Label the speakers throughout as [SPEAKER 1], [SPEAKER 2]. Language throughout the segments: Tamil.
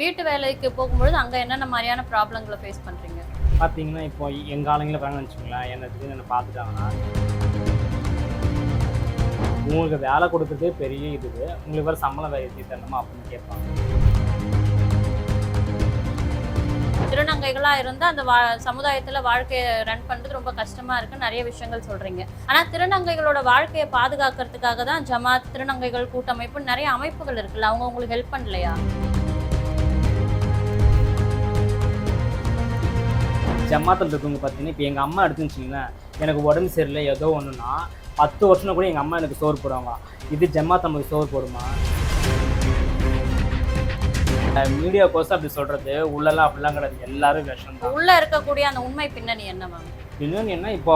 [SPEAKER 1] வீட்டு வேலைக்கு போகும்பொழுது அங்க என்னென்ன மாதிரியான ப்ராப்ளங்களை ஃபேஸ் பண்றீங்க?
[SPEAKER 2] பார்த்தீங்கன்னா இப்போ எங்கள் ஆளுங்களே வராங்கன்னு வச்சுக்கோங்களேன். என்னை திடீர்னு என்னை பார்த்துட்டாங்கன்னா உங்களுக்கு வேலை கொடுக்குறதே பெரிய இது. உங்களுக்கு வேறு சம்பளம் வேலை ஏற்றி தரணுமா அப்படின்னு கேட்பாங்க.
[SPEAKER 1] திருநங்கைகளா இருந்தா அந்த வா சமுதாயத்துல வாழ்க்கையை ரன் பண்றது ரொம்ப கஷ்டமா இருக்கு நிறைய விஷயங்கள் சொல்றீங்க. ஆனா திருநங்கைகளோட வாழ்க்கையை பாதுகாக்கிறதுக்காக தான் ஜமாத் திருநங்கைகள் கூட்டமைப்பு நிறைய அமைப்புகள் இருக்குல்ல அவங்க உங்களுக்கு ஹெல்ப் பண்ணலையா?
[SPEAKER 2] ஜமாத்தில் இருக்கவங்க பார்த்தீங்கன்னா இப்போ எங்கள் அம்மா எடுத்துன்னு வச்சிங்களேன் எனக்கு உடம்பு சரியில்லை ஏதோ ஒன்றுனா பத்து வருஷம் கூட எங்கள் அம்மா எனக்கு சோறு போடுவாங்க. இது ஜமாத் நமக்கு சோறு போடுமா? மீடியா கோசம் அப்படி சொல்கிறது உள்ளெல்லாம் அப்படிலாம் கிடையாது. எல்லாரும் விஷம் தான்
[SPEAKER 1] உள்ள இருக்கக்கூடிய அந்த உண்மை பின்னணி என்ன மேம்
[SPEAKER 2] இன்னொன்று என்ன? இப்போ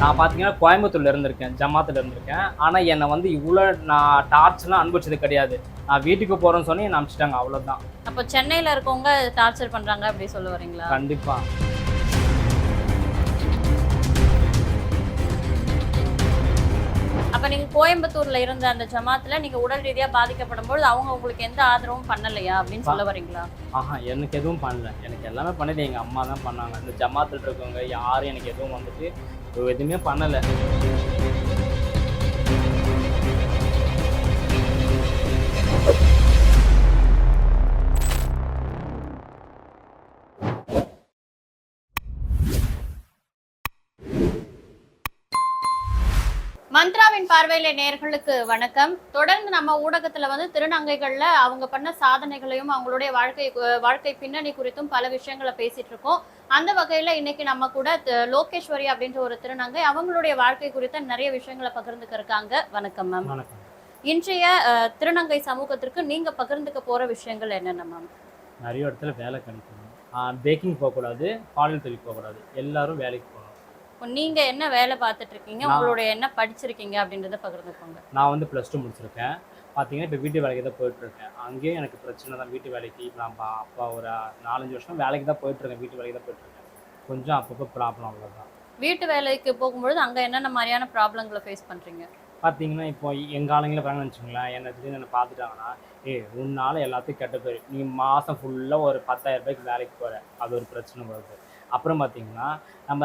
[SPEAKER 2] நான் பார்த்தீங்கன்னா கோயம்புத்தூர்ல இருந்திருக்கேன் ஜமாத்தில் இருந்திருக்கேன். ஆனால் என்னை வந்து இவ்வளோ நான் டார்ச்சர்லாம் அனுபவிச்சது கிடையாது. நான் வீட்டுக்கு போகிறேன்னு சொன்னி என்னை அனுப்பிச்சிட்டாங்க. அவ்வளோதான்
[SPEAKER 1] அப்போ சென்னையில இருக்கவங்க டார்ச்சர் பண்றாங்க அப்படி சொல்ல வரீங்களா?
[SPEAKER 2] கண்டிப்பாக
[SPEAKER 1] அப்ப நீங்க கோயம்புத்தூர்ல இருந்த அந்த ஜமாத்துல நீங்க உடல் ரீதியா பாதிக்கப்படும் பொழுது அவங்க உங்களுக்கு எந்த ஆதரவும் பண்ணலையா அப்படின்னு சொல்ல வரீங்களா?
[SPEAKER 2] ஆஹா எனக்கு எதுவும் பண்ணல. எனக்கு எல்லாமே பண்ணது எங்கள் அம்மா தான் பண்ணாங்க. இந்த ஜமாத்தில் இருக்கவங்க யாரும் எனக்கு எதுவும் வந்துட்டு எதுவுமே பண்ணலை.
[SPEAKER 1] மந்த்ராவின் பார்வையில நேர்களுக்கு வணக்கம். தொடர்ந்து நம்ம ஊடகத்துல வந்து திருநங்கைகள்ல அவங்க பண்ண சாதனைகளையும் அவங்களுடைய வாழ்க்கை வாழ்க்கை பின்னணி குறித்தும் பல விஷயங்களை பேசிட்டு இருக்கோம். அந்த வகையில இன்னைக்கு நம்ம கூட லோகேஸ்வரி அப்படின்ற ஒரு திருநங்கை அவங்களுடைய வாழ்க்கை குறித்த நிறைய விஷயங்களை பகிர்ந்துக்க இருக்காங்க. வணக்கம் மேம்
[SPEAKER 2] வணக்கம்.
[SPEAKER 1] இன்றைய திருநங்கை சமூகத்திற்கு நீங்க பகிர்ந்துக்க போற விஷயங்கள் என்னென்ன மேம்
[SPEAKER 2] நிறைய இடத்துல வேலை கிடைக்கணும் பேக்கிங் போகக்கூடாது பாலியல் தொழில் போகக்கூடாது. எல்லாரும் வேலைக்கு
[SPEAKER 1] நீங்க என்ன வேலை பார்த்துட்டு இருக்கீங்க உங்களுடைய என்ன படிச்சிருக்கீங்க அப்படின்றத பகிர்ந்துக்கோங்க.
[SPEAKER 2] நான் வந்து ப்ளஸ் டூ முடிச்சிருக்கேன். பார்த்தீங்கன்னா இப்போ வீட்டு வேலைக்கு தான் போயிட்டுருக்கேன் அங்கேயும் எனக்கு பிரச்சனை தான். வீட்டு வேலைக்கு இப்போ நான் அப்பா ஒரு நாலஞ்சு வருஷம் வேலைக்கு தான் போயிட்டுருக்கேன் வீட்டு வேலைக்கு தான் போயிட்டுருக்கேன் கொஞ்சம் அப்பப்போ ப்ராப்ளம் அவ்வளோதான்
[SPEAKER 1] வீட்டு வேலைக்கு போகும்பொழுது அங்க என்னென்ன மாதிரியான ப்ராப்ளங்களை ஃபேஸ் பண்றீங்க?
[SPEAKER 2] பார்த்தீங்கன்னா இப்போ எங்கள் ஆளுங்களே வராங்கன்னு வச்சுக்கோங்களேன். என்னை திடீர்னு என்னை பார்த்துட்டாங்கன்னா ஏய் உன்னால எல்லாத்துக்கும் கெட்ட பேர். நீ மாதம் ஃபுல்லாக ஒரு பத்தாயிரம் ரூபாய்க்கு வேலைக்கு போகிற அது ஒரு பிரச்சனை வருது. அப்புறம் பார்த்தீங்கன்னா நம்ம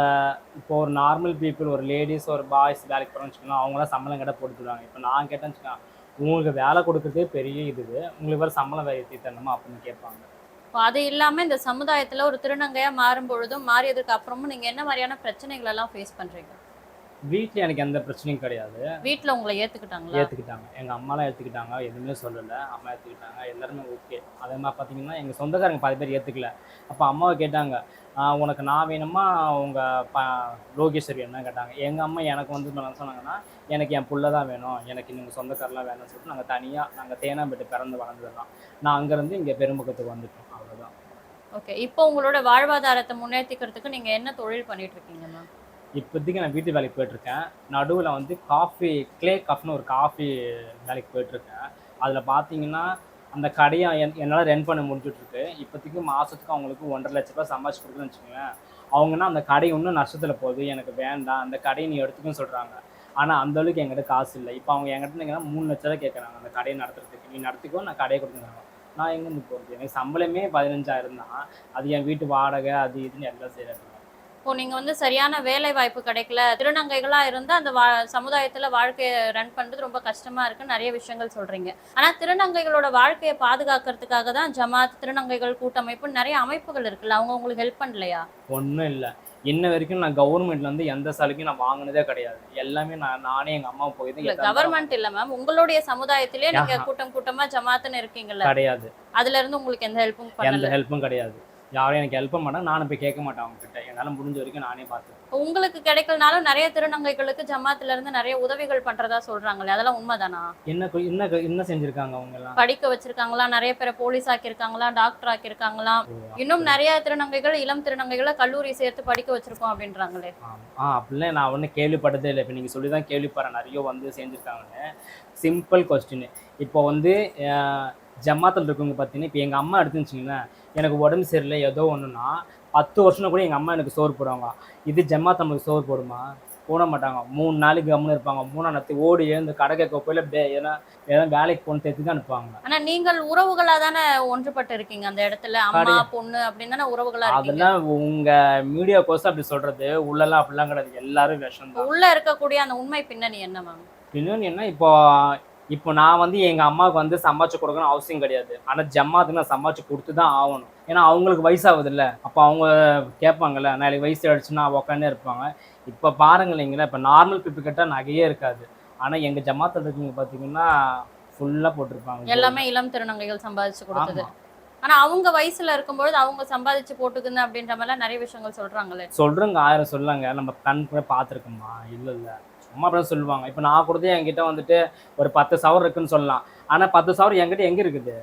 [SPEAKER 2] இப்போ ஒரு நார்மல் பீப்புள் ஒரு லேடிஸ் ஒரு பாய்ஸ் வேலைக்கு போகிறோம்னு வச்சுக்கோங்களேன் அவங்களாம் சம்பளம் கேட்டால் போட்டுடுவாங்க இப்போ நான் கேட்டேன்னு வச்சுக்கோங்க உங்களுக்கு வேலை கொடுக்குறதே பெரிய இது உங்களுக்கு வேறு சம்பளம் வேலை ஏற்றி தரணுமா அப்படின்னு கேட்பாங்க.
[SPEAKER 1] அது இல்லாம இந்த சமுதாயத்துல ஒரு திருநங்கையா மாறும் பொழுதும் மாறியதுக்கு அப்புறமும் நீங்க என்ன மாதிரியான பிரச்சனைகள் எல்லாம் ஃபேஸ் பண்றீங்க?
[SPEAKER 2] வீட்டில் எனக்கு எந்த பிரச்சனையும் கிடையாது.
[SPEAKER 1] வீட்ல உங்களை ஏத்துக்கிட்டாங்களா?
[SPEAKER 2] ஏற்றுக்கிட்டாங்க எங்கள் அம்மாலாம் ஏற்றுக்கிட்டாங்க எதுவுமே சொல்லலை. அம்மா ஏற்றுக்கிட்டாங்க எல்லாருமே ஓகே அதே மாதிரி பார்த்தீங்கன்னா எங்கள் சொந்தக்காரங்க பாதி பேர் ஏற்றுக்கல அப்போ அம்மாவை கேட்டாங்க "ஆஹ் உனக்கு நான் வேணுமா? உங்கள் ப லோகேஸ்வரி என்ன கேட்டாங்க. எங்கள் அம்மா எனக்கு வந்து என்ன சொன்னாங்கன்னா எனக்கு என் புள்ள தான் வேணும். எனக்கு நீங்கள் சொந்தக்காரெலாம் வேணும்னு சொல்லிட்டு நாங்கள் தனியாக நாங்கள் தேனாம்பேட்டு பிறந்து வளர்ந்ததெல்லாம். நான் அங்கேருந்து இங்கே பெரும்பக்கத்துக்கு வந்துட்டோம் அவ்வளோதான்
[SPEAKER 1] ஓகே இப்போ உங்களோட வாழ்வாதாரத்தை முன்னேற்றிக்கிறதுக்கு நீங்க என்ன தொழில் பண்ணிட்டு இருக்கீங்க மேம்
[SPEAKER 2] இப்போதைக்கு நான் வீட்டு வேலைக்கு போயிட்டுருக்கேன். நடுவில் வந்து காஃபி க்ளே காஃப்னு ஒரு காஃபி வேலைக்கு போயிட்டுருக்கேன். அதில் பார்த்தீங்கன்னா அந்த கடையை என் என்னால் ரன் பண்ண முடிஞ்சுட்ருக்கு. இப்போதைக்கு மாதத்துக்கு அவங்களுக்கு ஒன்றரை லட்ச ரூபாய் சம்பாதிச்சு கொடுக்குன்னு வச்சுக்கோங்களேன். அவங்கன்னா அந்த கடை இன்னும் நஷ்டத்தில் போகுது. எனக்கு வேண்டாம். அந்த கடையை நீ எடுத்துக்கன்னு சொல்கிறாங்க ஆனால் அந்த அளவுக்கு என்கிட்ட காசு இல்லை. இப்போ அவங்க என்கிட்ட நீங்கள் மூணு லட்ச ரூபா கேட்குறாங்க. அந்த கடையை நடத்துறதுக்கு. நீ நடத்திக்கோ நான் கடையை கொடுத்துருக்காங்க நான் எங்கேருந்து போகிறது எனக்கு சம்பளமே பதினஞ்சாயிரம் தான். அது என் வீட்டு வாடகை அது இதுன்னு எல்லாம் செய்கிறாங்க
[SPEAKER 1] இப்போ நீங்க வந்து சரியான வேலை வாய்ப்பு கிடைக்கல. திருநங்கைகளா இருந்தா அந்த வா சமுதாயத்துல வாழ்க்கையை ரன் பண்றது ரொம்ப கஷ்டமா இருக்கு. நிறைய விஷயங்கள் சொல்றீங்க. ஆனா திருநங்கைகளோட வாழ்க்கையை பாதுகாக்கிறதுக்காக தான் ஜமாத் திருநங்கைகள் கூட்டமைப்பு நிறைய அமைப்புகள் இருக்குல்ல அவங்க உங்களுக்கு ஹெல்ப் பண்ணலையா?
[SPEAKER 2] ஒன்றும் இல்லை. இன்ன வரைக்கும் நான் கவர்மெண்ட்ல இருந்து எந்த சலுகையும் நான் வாங்கினதே கிடையாது. எல்லாமே நான் நானே எங்க அம்மா போய்
[SPEAKER 1] கவர்மெண்ட் இல்ல மேம் உங்களுடைய சமுதாயத்திலே நீங்க
[SPEAKER 2] ஆஹா.
[SPEAKER 1] கூட்டம் கூட்டமா ஜமாத்துன்னு இருக்கீங்கல்ல.
[SPEAKER 2] கிடையாது.
[SPEAKER 1] அதுல இருந்து உங்களுக்கு எந்த ஹெல்ப்பும்
[SPEAKER 2] எந்த ஹெல்ப்பும் கிடையாது. யாரும் எனக்கு ஹெல்ப் பண்ண மாட்டாங்க. நானும் போய் கேட்க மாட்டேன் அவங்க கிட்ட என்னால முடிஞ்ச வரைக்கும் நானே பார்த்து
[SPEAKER 1] இப்போ உங்களுக்கு கிடைக்கலனாலும் நிறைய திருநங்கைகளுக்கு ஜமாத்துல இருந்து நிறைய உதவிகள் பண்றதா சொல்றாங்களே அதெல்லாம் உண்மைதானா?
[SPEAKER 2] என்ன கு- என்ன கு- என்ன செஞ்சிருக்காங்க அவங்க எல்லாம்
[SPEAKER 1] படிக்க வச்சிருக்காங்களா நிறைய பேரை போலீஸ் ஆக்கியிருக்காங்களா டாக்டர் ஆக்கியிருக்காங்களா? இன்னும் நிறைய திருநங்கைகள் இளம் திருநங்கைகளை கல்லூரி சேர்த்து படிக்க வச்சிருக்கோம் அப்படின்றாங்களே.
[SPEAKER 2] ஆமா. ஆ அப்படிலாம் நான் ஒன்றும் கேள்விப்பட்டதே இல்லை. இப்போ நீங்கள் சொல்லி தான் கேள்விப்படுறேன். நிறைய வந்து செஞ்சுருக்காங்கன்னு. சிம்பிள் கொஸ்டின் இப்போ வந்து ஜமாத்தில் இருக்கவங்க பார்த்தீங்கன்னா இப்போ எங்கள் அம்மா எடுத்துன்னு வச்சிங்களேன் எனக்கு உடம்பு சரியில்லை ஏதோ ஒன்றுனா பத்து வருஷம் கூட எங்கள் அம்மா எனக்கு சோறு போடுவாங்க. இது ஜமாத் நம்மளுக்கு சோறு போடுமா? போட மாட்டாங்க. மூணு நாளைக்கு கம்முன்னு இருப்பாங்க. மூணாம் நாத்தி ஓடி எழுந்து கடை கேட்க போயில ஏன்னா ஏன்னா வேலைக்கு போன தேத்தி தான் அனுப்புவாங்க.
[SPEAKER 1] ஆனா நீங்கள் உறவுகளா தானே ஒன்றுபட்டு இருக்கீங்க அந்த இடத்துல? அம்மா பொண்ணு அப்படின்னு தானே உறவுகளா
[SPEAKER 2] அதெல்லாம் உங்க மீடியா கோர்ஸ் அப்படி சொல்றது. உள்ளெல்லாம் அப்படிலாம் கிடையாது. எல்லாரும் விஷம்
[SPEAKER 1] உள்ள இருக்கக்கூடிய அந்த உண்மை பின்னணி என்ன மேம்
[SPEAKER 2] இன்னொன்று என்ன? இப்போ இப்போ நான் வந்து எங்கள் அம்மாவுக்கு வந்து சம்பாதிச்சு கொடுக்கணும் அவசியம் கிடையாது. ஆனால் ஜம்மாத்துக்கு நான் சம்பாதிச்சு கொடுத்து தான் ஆகணும். ஏன்னா அவங்களுக்கு வயசாகுதுல்ல. அப்போ அவங்க கேட்பாங்கல்ல நாளைக்கு வயசு ஆயிடுச்சுன்னா உக்காந்தே இருப்பாங்க. இப்போ பாருங்களேங்களேன் இப்போ நார்மல் பீப்புள் கிட்ட நகையே இருக்காது. ஆனால் எங்கள் ஜமாத்தில் இருக்கவங்க பார்த்தீங்கன்னா ஃபுல்லாக போட்டிருப்பாங்க.
[SPEAKER 1] எல்லாமே இளம் திருநங்கைகள் சம்பாதிச்சு கொடுத்தது. ஆனா அவங்க வயசுல இருக்கும்பொழுது அவங்க சம்பாதிச்சு போட்டுக்குங்க அப்படின்ற மாதிரிலாம் நிறைய விஷயங்கள் சொல்றாங்களே.
[SPEAKER 2] சொல்கிறவங்க ஆயிரம் சொல்லுவாங்க நம்ம கண் கூட பார்த்துருக்கோமா? இல்லை இல்லை. சும்மா அப்படி சொல்லுவாங்க. இப்போ நான் கொடுத்து என்கிட்ட வந்துட்டு ஒரு பத்து சவர் இருக்குன்னு சொல்லலாம். ஆனால் பத்து சவர் என்கிட்ட எங்கே இருக்குது?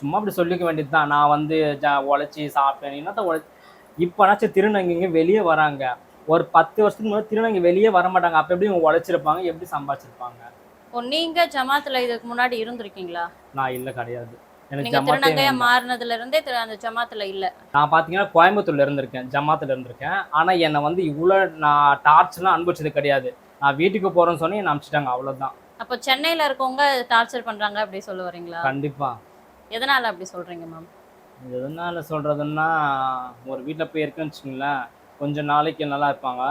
[SPEAKER 2] சும்மா அப்படி சொல்லிக்க வேண்டியது தான் நான் வந்து ஜ உழைச்சி சாப்பிட்டேன். என்னத்த உழை இப்போனாச்சும் திருநங்கைங்க வெளியே வராங்க. ஒரு பத்து வருஷத்துக்கு முன்னாடி திருநங்கை வெளியே வர மாட்டாங்க. அப்போ எப்படி இவங்க உழைச்சிருப்பாங்க? எப்படி சம்பாதிச்சிருப்பாங்க?
[SPEAKER 1] இப்போ நீங்க ஜமாத்துல இதுக்கு முன்னாடி இருந்திருக்கீங்களா?
[SPEAKER 2] நான் இல்லை கிடையாது. எனக்கு
[SPEAKER 1] திருநங்கையா. மாறினதுல இருந்தே அந்த ஜமாத்துல இல்ல.
[SPEAKER 2] நான் பார்த்தீங்கன்னா கோயம்புத்தூர்ல இருந்திருக்கேன். ஜமாத்தில் இருந்திருக்கேன். ஆனால் என்னை வந்து இவ்வளோ நான் டார்ச்சர்லாம் அனுபவிச்சது கிடையாது. நான் வீட்டுக்கு போகிறேன்னு சொன்னி என்னை அனுப்பிச்சிட்டாங்க அவ்வளோதான்
[SPEAKER 1] அப்போ சென்னையில இருக்கவங்க டார்ச்சர் பண்றாங்க அப்படி சொல்ல வரீங்களா?
[SPEAKER 2] கண்டிப்பாக
[SPEAKER 1] எதனால அப்படி சொல்றீங்க மேம்
[SPEAKER 2] எதனால சொல்கிறதுன்னா ஒரு வீட்டில் போய் இருக்குன்னு வச்சுங்களேன் கொஞ்ச நாளைக்கு நல்லா இருப்பாங்க.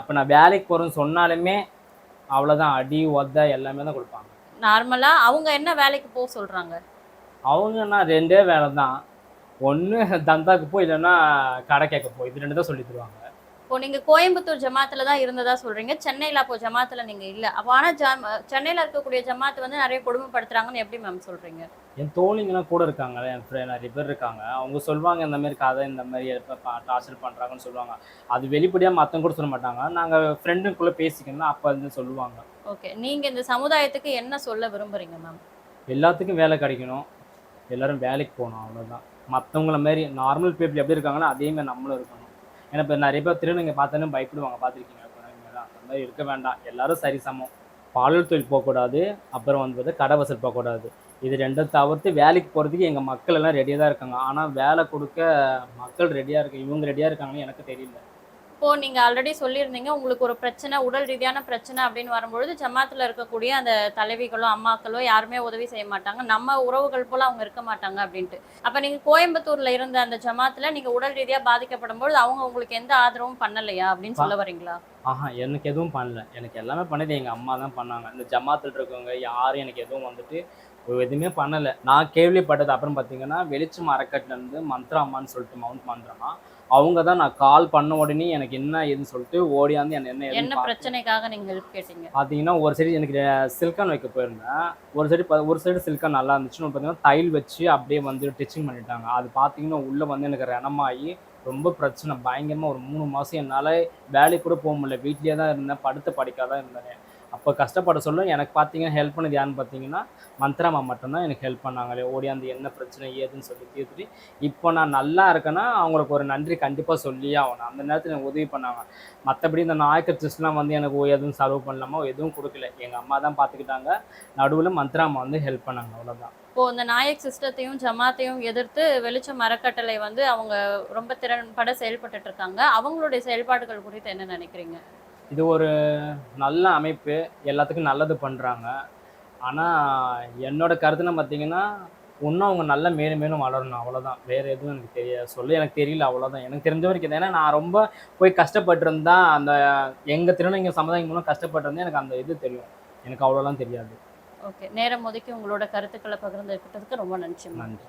[SPEAKER 2] இப்போ நான் வேலைக்கு போகிறேன்னு சொன்னாலுமே அவ்வளோதான் அடி உத எல்லாமே தான் கொடுப்பாங்க.
[SPEAKER 1] நார்மலா அவங்க என்ன வேலைக்கு போக சொல்றாங்க?
[SPEAKER 2] அவங்கன்னா ரெண்டே வேலை தான் ஒன்று தந்தாக்கு போய் இல்லைன்னா கடை கேட்க போய் இது ரெண்டு தான் சொல்லி தருவாங்க.
[SPEAKER 1] இப்போ நீங்க கோயம்புத்தூர் ஜமாத்துல தான் இருந்ததா சொல்றீங்க. சென்னையில அப்போ ஜமாத்துல நீங்க இல்ல. அப்போ ஆனா சென்னையில இருக்கக்கூடிய ஜமாத் வந்து நிறைய கொடுமைப்படுத்துறாங்கன்னு எப்படி மேம் சொல்றீங்க?
[SPEAKER 2] என் தோழிங்கெல்லாம் கூட இருக்காங்க. என் ஃப்ரெண்ட் நிறைய பேர் இருக்காங்க. அவங்க சொல்லுவாங்க இந்த மாதிரி கதை இந்த மாதிரி டார்ச்சர் பண்ணுறாங்கன்னு சொல்லுவாங்க அது வெளிப்படையாக மற்றவங்க கூட சொல்ல மாட்டாங்க. நாங்கள் ஃப்ரெண்டுக்குள்ளே பேசிக்கணும் அப்போ வந்து சொல்லுவாங்க.
[SPEAKER 1] ஓகே நீங்க இந்த சமுதாயத்துக்கு என்ன சொல்ல விரும்புறீங்க மேம்
[SPEAKER 2] எல்லாத்துக்கும் வேலை கிடைக்கணும். எல்லாரும் வேலைக்கு போகணும். அவ்வளோதான் மற்றவங்கள மாதிரி நார்மல் பீப்புள் எப்படி இருக்காங்களோ அதே மாதிரி நம்மளும் இருக்கணும். ஏன்னா இப்போ நிறைய பேர் திருநங்க பார்த்தோன்னே பயப்படுவாங்க. பார்த்துருக்கீங்க அந்த மாதிரி இருக்க வேண்டாம். எல்லாரும் சரி சமம். பாலியல் தொழில் போகக்கூடாது. அப்புறம் வந்து பார்த்தா கடை வசல் போகக்கூடாது. இது ரெண்டும் தவிர்த்து வேலைக்கு போகிறதுக்கு எங்கள் மக்கள் எல்லாம் ரெடியாக தான் இருக்காங்க. ஆனால் வேலை கொடுக்க மக்கள் ரெடியாக இருக்கு இவங்க ரெடியாக இருக்காங்கன்னு எனக்கு தெரியல.
[SPEAKER 1] இப்போ நீங்க ஆல்ரெடி சொல்லியிருந்தீங்க உங்களுக்கு ஒரு பிரச்சனை உடல் ரீதியான பிரச்சனை அப்படின்னு வரும்பொழுது ஜமாத்துல இருக்கக்கூடிய அந்த தலைவிகளோ அம்மாக்களோ யாருமே உதவி செய்ய மாட்டாங்க. நம்ம உறவுகள் போல அவங்க இருக்க மாட்டாங்க அப்படின்ட்டு. அப்ப நீங்க கோயம்புத்தூர்ல இருந்த அந்த ஜமாத்துல நீங்க உடல் ரீதியா பாதிக்கப்படும் பொழுது அவங்க உங்களுக்கு எந்த ஆதரவும் பண்ணலையா அப்படின்னு சொல்ல வரீங்களா?
[SPEAKER 2] ஆஹா எனக்கு எதுவும் பண்ணல. எனக்கு எல்லாமே பண்ணது எங்கள் அம்மா தான் பண்ணாங்க. இந்த ஜமாத்தில் இருக்கவங்க யாரும் எனக்கு எதுவும் வந்துட்டு ஒரு எதுவுமே பண்ணலை. நான் கேள்விப்பட்டது அப்புறம் பார்த்தீங்கன்னா வெளிச்சம் அறக்கட்டிலேருந்து மந்த்ரா அம்மான்னு சொல்லிட்டு மவுண்ட் மந்த்ரமா அவங்க தான் நான் கால் பண்ண உடனே எனக்கு என்ன ஏதுன்னு சொல்லிட்டு ஓடியாந்து என்ன என்ன
[SPEAKER 1] பிரச்சனைக்காக நீங்க ஹெல்ப் கேட்டீங்க?
[SPEAKER 2] பார்த்தீங்கன்னா ஒரு சைடு எனக்கு சில்கான் வைக்க போயிருந்தேன். ஒரு சைடு ஒரு சைடு சில்கான் நல்லா இருந்துச்சுன்னு பார்த்தீங்கன்னா தைல் வச்சு அப்படியே வந்து டிச்சிங் பண்ணிட்டாங்க. அது பார்த்தீங்கன்னா உள்ளே வந்து எனக்கு ரணமாகி ரொம்ப பிரச்சனை. பயங்கரமாக ஒரு மூணு மாதம் என்னால் வேலைக்கு கூட போக முடியல. வீட்லேயே தான் இருந்தேன். படுத்த படிக்காத தான் இருந்தேன். அப்போ கஷ்டப்பட சொல்ல. எனக்கு பார்த்தீங்கன்னா ஹெல்ப் பண்ணது யாருன்னு பார்த்தீங்கன்னா மந்த்ராமா மட்டும்தான் எனக்கு ஹெல்ப் பண்ணாங்களே. ஓடியாந்து என்ன பிரச்சனை ஏதுன்னு சொல்லி தீர்த்துட்டு இப்போ நான் நல்லா இருக்கேன்னா அவங்களுக்கு ஒரு நன்றி கண்டிப்பாக சொல்லியே ஆகணும். அந்த நேரத்தில் எனக்கு உதவி பண்ணாங்க. மற்றபடி இந்த நாயக்கர் ட்ரெஸ்லாம் வந்து எனக்கு எதுவும் செலவு பண்ணலாமா எதுவும் கொடுக்கல. எங்கள் அம்மா தான் பார்த்துக்கிட்டாங்க நடுவில் மந்த்ராமா வந்து ஹெல்ப் பண்ணாங்க. அவ்வளோதான்
[SPEAKER 1] இப்போ இந்த நாயக் சிஸ்டத்தையும் ஜமாத்தையும் எதிர்த்து வெளிச்சம் அறக்கட்டளை வந்து அவங்க ரொம்ப திறன்பட செயல்பட்டு இருக்காங்க. அவங்களுடைய செயல்பாடுகள் குறித்து என்ன நினைக்கிறீங்க?
[SPEAKER 2] இது ஒரு நல்ல அமைப்பு. எல்லாத்துக்கும் நல்லது பண்ணுறாங்க ஆனால் என்னோட கருத்துன்னு பார்த்தீங்கன்னா இன்னும் அவங்க நல்லா மேலும் மேலும் வளரணும். அவ்வளோதான் வேறு எதுவும் எனக்கு தெரிய சொல்ல எனக்கு தெரியல. அவ்வளோதான் எனக்கு தெரிஞ்ச வரைக்கும். ஏன்னா நான் ரொம்ப போய் கஷ்டப்பட்டிருந்தா அந்த எங்கள் திருநங்கை சமுதாயம் மூலம் கஷ்டப்பட்டிருந்தா எனக்கு அந்த இது தெரியும். எனக்கு அவ்வளோலாம் தெரியாது.
[SPEAKER 1] ஓகே. நேரம் ஒதுக்கி உங்களோட கருத்துக்களை பகிர்ந்துக்கிட்டதுக்கு ரொம்ப நன்றி.
[SPEAKER 2] நன்றி.